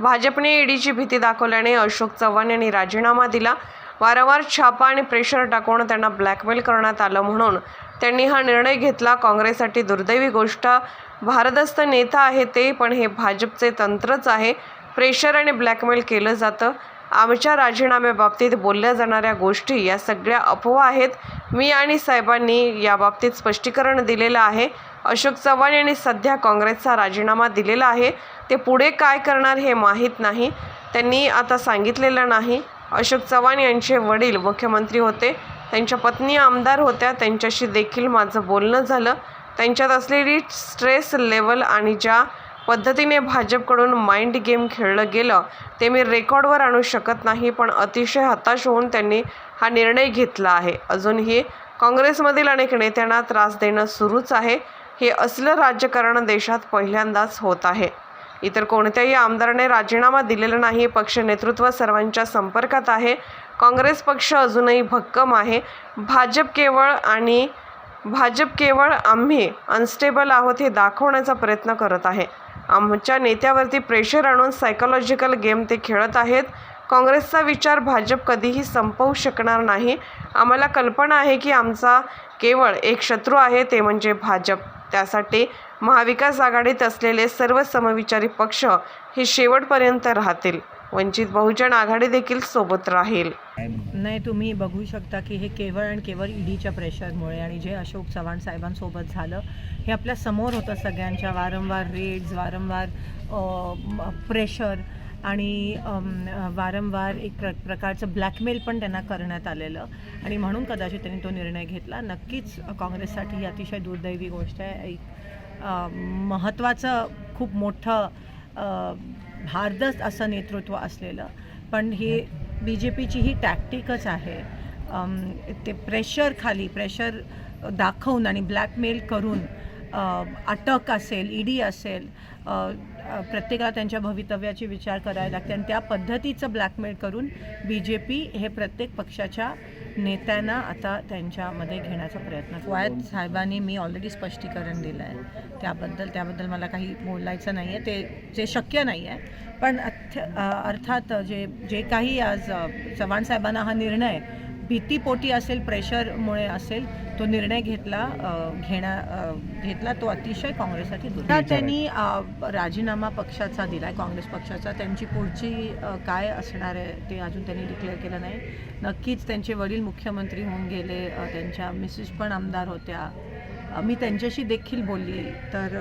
भाजपने ईडीची भीती दाखवल्याने अशोक चव्हाण यांनी राजीनामा दिला. वारंवार छापा आणि प्रेशर टाकून त्यांना ब्लॅकमेल करण्यात आलं म्हणून. त्यांनी हा निर्णय घेतला. काँग्रेससाठी दुर्दैवी गोष्ट. भारदस्त नेता आहे ते पण हे भाजपचे तंत्रच आहे. प्रेशर आणि ब्लॅकमेल केलं जातं. आमच्या राजीनाम्याबाबतीत बोलल्या जाणाऱ्या गोष्टी या सगळ्या अफवा आहेत. मी आणि साहेबांनी याबाबतीत स्पष्टीकरण दिलेलं आहे. अशोक चव्हाण यांनी सध्या काँग्रेसचा राजीनामा दिलेला आहे. ते पुढे काय करणार हे माहीत नाही. त्यांनी आता सांगितलेलं नाही. अशोक चव्हाण यांचे वडील मुख्यमंत्री होते. त्यांच्या पत्नी आमदार होत्या. त्यांच्याशी देखील माझं बोलणं झालं. त्यांच्यात असलेली स्ट्रेस लेवल आणि ज्या पद्धतीने भाजपकडून माइंड गेम खेळलं गेलं ते मी रेकॉर्डवर आणू शकत नाही पण अतिशय हताश होऊन त्यांनी हा निर्णय घेतला आहे. अजूनही काँग्रेसमधील अनेक नेत्यांना त्रास देणं सुरूच आहे. हे असलं राजकारण देशात पहिल्यांदाच होत आहे. इतर कोणत्याही आमदाराने राजीनामा दिलेला नाही पक्ष नेतृत्व सर्वांच्या संपर्कात आहे. काँग्रेस पक्ष अजूनही भक्कम आहे. भाजप केवळ आणि भाजप केवळ आम्ही अनस्टेबल आहोत हे दाखवण्याचा प्रयत्न करत आहे. आमच्या नेत्यावरती प्रेशर आणून सायकोलॉजिकल गेम ते खेळत आहेत. काँग्रेसचा विचार भाजप कधीही संपवू शकणार नाही. आम्हाला कल्पना आहे की आमचा केवळ एक शत्रू आहे ते म्हणजे भाजप. त्यासाठी महाविकास आघाडीत असलेले सर्व समविचारी पक्ष हे शेवटपर्यंत राहतील. वंचित बहुजन आघाडी देखील सोबत राहील. नाही तुम्ही बघू शकता की हे केवळ आणि केवळ ईडीच्या प्रेशरमुळे आणि जे अशोक चव्हाण साहेबांसोबत झालं हे आपल्यासमोर होतं सगळ्यांच्या वारंवार रेड्स वारंवार प्रेशर आणि वारंवार एक प्र प्रकारचं ब्लॅकमेल पण त्यांना करण्यात आलेलं. आणि म्हणून कदाचित त्यांनी तो निर्णय घेतला. नक्कीच काँग्रेससाठी ही अतिशय दुर्दैवी गोष्ट आहे. एक महत्त्वाचं खूप मोठं भारदस्त असं नेतृत्व असलेलं. पण हे बी जे पीची ही टॅक्टिकच आहे ते प्रेशर खाली प्रेशर दाखवून आणि ब्लॅकमेल करून अटक असेल ईडी असेल प्रत्येकाला त्यांच्या भवितव्याची विचार करायला लागते आणि त्या पद्धतीचं ब्लॅकमेल करून बी जे पी हे प्रत्येक पक्षाच्या नेत्यांना आता त्यांच्यामध्ये घेण्याचा प्रयत्न वायद साहेबांनी मी ऑलरेडी स्पष्टीकरण दिलं आहे त्याबद्दल त्याबद्दल मला काही बोलायचं नाही आहे ते जे शक्य नाही आहे पण अथ अर्थात जे जे काही आज चव्हाण साहेबांना हा निर्णय भीतीपोटी असेल प्रेशरमुळे असेल तो निर्णय घेतला घेण्या घेतला तो अतिशय काँग्रेससाठी त्यांनी राजीनामा पक्षाचा दिला आहे काँग्रेस पक्षाचा. त्यांची पुढची काय असणार आहे ते अजून त्यांनी डिक्लेअर केलं नाही. नक्कीच त्यांचे वडील मुख्यमंत्री होऊन गेले त्यांच्या मिसेस पण आमदार होत्या. मी त्यांच्याशी देखील बोलली. तर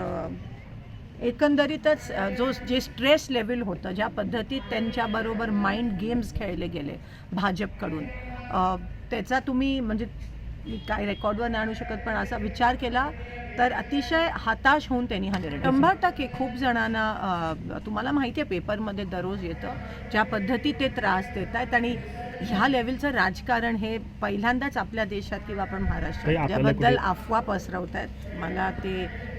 एकंदरीतच जो जे स्ट्रेस लेवल होतं ज्या पद्धतीत त्यांच्याबरोबर माइंड गेम्स खेळले गेले भाजपकडून त्याचा तुम्ही म्हणजे मी काय रेकॉर्डवर नाही आणू शकत पण असा विचार केला तर अतिशय हताश होऊन त्यांनी हा निर्णय शंभर टक्के. खूप जणांना तुम्हाला माहिती आहे पेपरमध्ये दररोज येतं. ज्या पद्धतीत ते त्रास देत आहेत आणि ह्या लेवलचं राजकारण हे पहिल्यांदाच आपल्या देशात किंवा आपण महाराष्ट्रात ज्याबद्दल अफवा पसरवत आहेत मला ते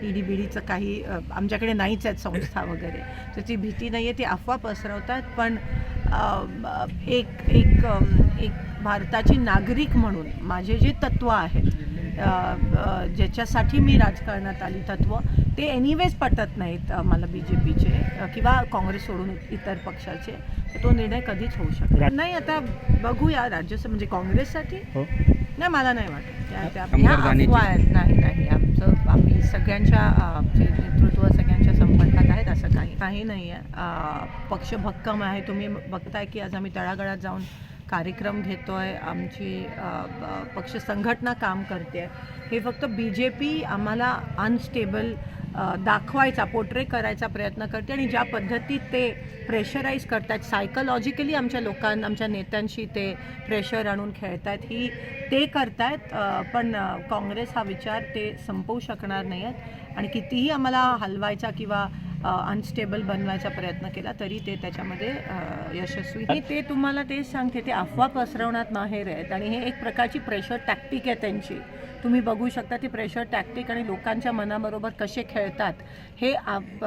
ईडी बीडीचं काही आमच्याकडे नाहीच आहेत संस्था वगैरे. त्याची भीती नाही आहे ती अफवा पसरवतात पण एक एक एक भारताची नागरिक म्हणून माझे जे तत्त्व आहेत ज्याच्यासाठी मी राजकारणात आली तत्त्व ते एनिवेज पटत नाहीत मला बी जे पीचे किंवा काँग्रेस सोडून इतर पक्षाचे. तर तो निर्णय कधीच होऊ शकतो नाही. आता बघूया राज्यसभा म्हणजे काँग्रेससाठी? हो. नाही मला नाही वाटत. नाही नाही आमचं आम्ही सगळ्यांच्या नेतृत्व सगळ्यांच्या संपर्कात आहेत असं काही काही नाही आहे पक्ष भक्कम आहे. तुम्ही बघताय की आज आम्ही तळागाळात जाऊन कार्यक्रम घेतो आहे आमची पक्ष संघटना काम करते हे फक्त बी जे पी आम्हाला अनस्टेबल दाखवायचा पोट्रे करायचा प्रयत्न करते आणि ज्या पद्धतीत ते प्रेशराईज करतात सायकोलॉजिकली आमच्या लोकांना आमच्या नेत्यांशी ते प्रेशर आणून खेळतात ही ते करतायत पण काँग्रेस हा विचार ते संपवू शकणार नाही आहेत आणि कितीही आम्हाला हलवायचा किंवा अनस्टेबल बनवायचा प्रयत्न केला तरी ते त्याच्यामध्ये यशस्वी. मी ते तुम्हाला तेच सांगते ते अफवा पसरवण्यात माहेर आहेत आणि हे एक प्रकारची प्रेशर टॅक्टिक आहे त्यांची. तुम्ही बघू शकता ती प्रेशर टॅक्टिक आणि लोकांच्या मनाबरोबर कसे खेळतात हे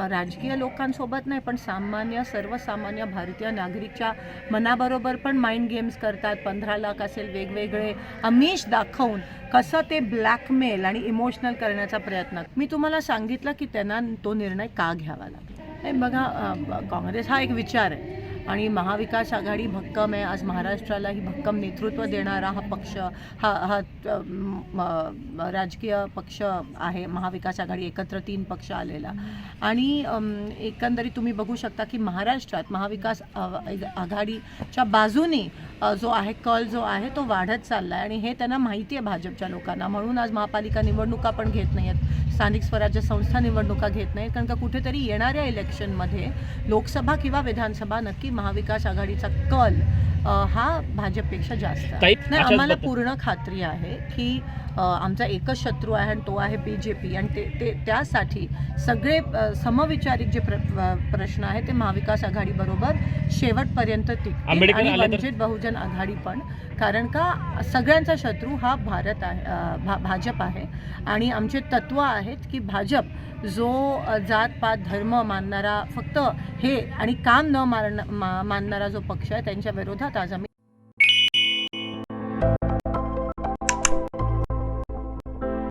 राजकीय लोकांसोबत नाही पण सामान्य सर्वसामान्य भारतीय नागरिकच्या मनाबरोबर पण माइंड गेम्स करतात. पंधरा लाख असेल वेगवेगळे अमिष दाखवून कसं ते ब्लॅकमेल आणि इमोशनल करण्याचा प्रयत्न. मी तुम्हाला सांगितलं की त्यांना तो निर्णय का घ्यावा? करावा लागला नाही बघा काँग्रेस हा एक विचार आहे. आणि महाविकास आघाडी भक्कम आहे. आज महाराष्ट्राला ही भक्कम नेतृत्व देणारा हा पक्ष हा हा म, राजकीय पक्ष आहे. महाविकास आघाडी एकत्र तीन पक्ष आलेला. आणि एकंदरीत तुम्ही बघू शकता की महाराष्ट्रात महाविकास आघाडीच्या बाजूने जो आहे कल जो आहे तो वाढत चालला आहे आणि हे त्यांना माहिती आहे भाजपच्या लोकांना. म्हणून आज महापालिका निवडणुका पण घेत नाही आहेत स्थानिक स्वराज्य संस्था निवडणुका घेत नाहीत कारण का कुठेतरी येणाऱ्या इलेक्शनमध्ये लोकसभा किंवा विधानसभा नक्की महाविकास आघाडीचा कल हा भाजपपेक्षा जास्त आहे. ताई, नाही अशाच आम्हाला पूर्ण खात्री आहे की अ, आमचा एकच शत्रू आहे आणि तो आहे बी जे पी आणि ते ते त्यासाठी सगळे अ, समविचारिक जे प्र अ, प्रश्न आहेत ते महाविकास आघाडीबरोबर शेवटपर्यंत टिकतील. आंबेडकर आणि आले तर- वंचित बहुजन आघाडी पण. कारण का सगळ्यांचा शत्रू हा भारत आहे अ, भा भाजप आहे. आणि आमचे तत्त्व आहेत की भाजप जो अ, जातपात धर्म मानणारा फक्त हे आणि काम न मारण मा मानणारा जो पक्ष आहे त्यांच्या विरोधात आज आम्ही